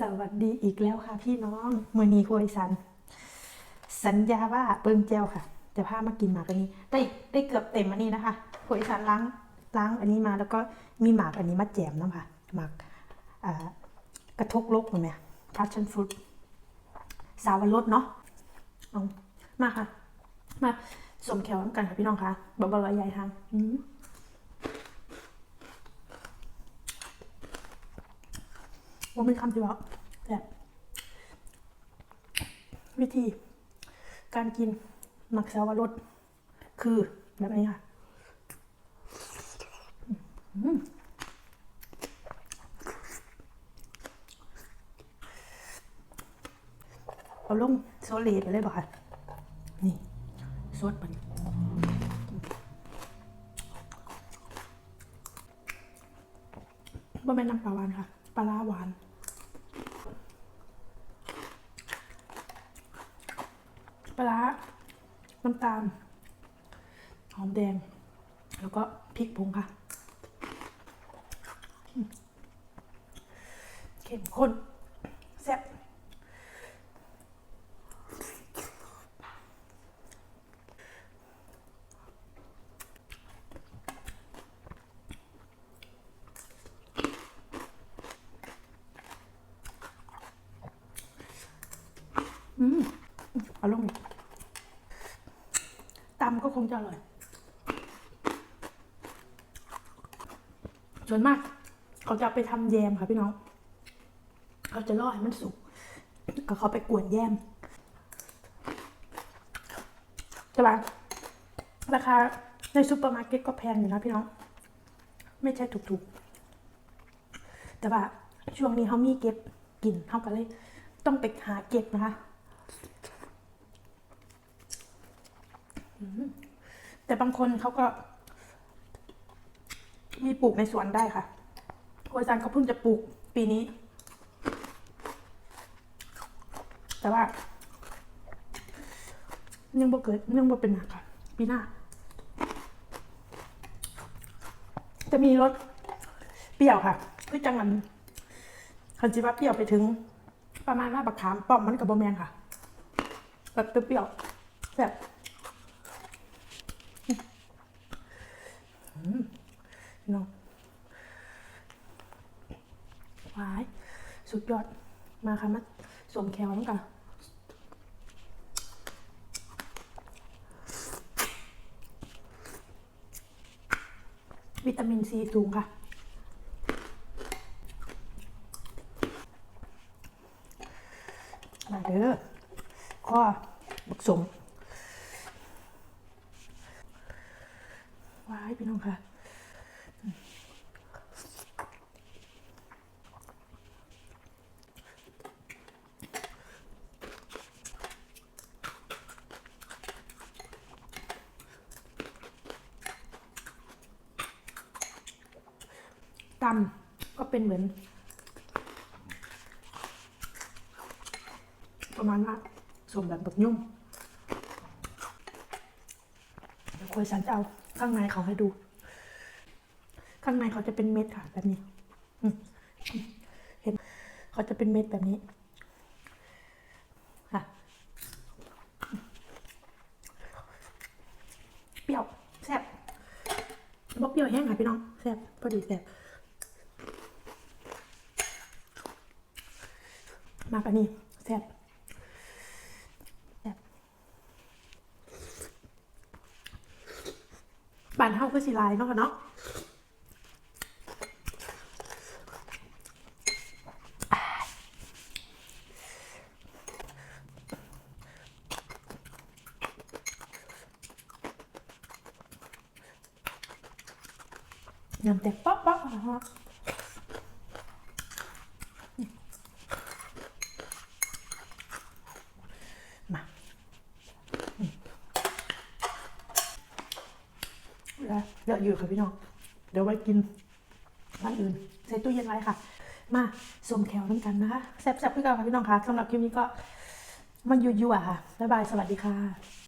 สวัสดีอีกแล้วค่ะพี่น้องมือนีโคยสัน สัญญาว่าเปิ้งแจวค่ะ จะพามากินหมากอันนี้ ได้ได้เกือบเต็มอันนี้นะคะโคยสันล้างล้างอันนี้มาแล้วก็มีหมากอันนี้มาแจมน้ำค่ะหมากกระทกลกเห็นไหมพัชชั่นฟรุตสาวรสเนาะเอามาค่ะ มาสมแขวน้ำกันค่ะพี่น้องค่ะบะบะลอยใหญ่ทางอืม ว่าเป็นคำที่ว่าแต่วิธี การกินหมักสาวรสคือแบบนี้ค่ะเอาลงโซเลตไปเลยบ่ค่ะ นี่สดมันบ่แม่นน้ำปลาหวานค่ะ ปลาร้าหวาน ปลาน้ำตาล หอมแดง แล้วก็พริกผงค่ะ เข้มข้นแซ่บอืม เอาลงอีกตำก็คงจะอร่อย ส่วนมาก เขาจะไปทำแยมค่ะพี่น้อง เขาจะล่อให้มันสุกก็เขาไปกวนแยมใช่ปะราคาในซูเปอร์มาร์เก็ตก็แพงอยู่นะพี่น้อง ไม่ใช่ถูกๆ แต่ว่าช่วงนี้เขามีเก็บกินเขาก็เลย ต้องไปหาเก็บนะคะ แต่บางคนเขาก็ มีปลูกในสวนได้ค่ะครัวจันเขาเพิ่งจะปลูกปีนี้ แต่ว่า ยังบ่เกิดยังบ่เป็นหนักค่ะ ปีหน้า จะมีรสเปรี้ยวค่ะคือจังมันคันจิว่าเปรี้ยวไปถึง ประมาณว่าบักขามป้อมมันกับบะแมนค่ะแบบเปรี้ยวแบบอืมพี่ น้องวายสุดยอด มาค่ะมาสวมแคลแล้วกันวิตามินซีสูงค่ะ มาเด้อข้อบักสมว้ายพี่น้องค่ะ ตำก็เป็นเหมือน ประมาณว่าสมแบบบักยุ่งเดี๋ยวคุยสันจะเอาข้างในเขาให้ดู ข้างในเขาจะเป็นเม็ดค่ะแบบนี้เห็นเขาจะเป็นเม็ดแบบนี้ค่ะเปรี้ยวแซ่บบอกเปรี้ยวแห้งค่ะพี่น้องแซ่บพอดีแซ่บ มากอันนี้แซ่บบ้านเฮาก็สิลายเนาะค่ะเนาะยำแต่ป๊อกป๊อกนะฮะมา แล้ว เยอะอยู่ค่ะพี่น้อง เดี๋ยวไว้กินร้านอื่น ใส่ตู้เย็นไว้ค่ะ มาสวมแขวน้ำกันนะคะแซ่บๆพี่กาค่ะพี่น้องคะสำหรับคลิปนี้ก็มันยั่วๆค่ะบ๊ายบายสวัสดีค่ะ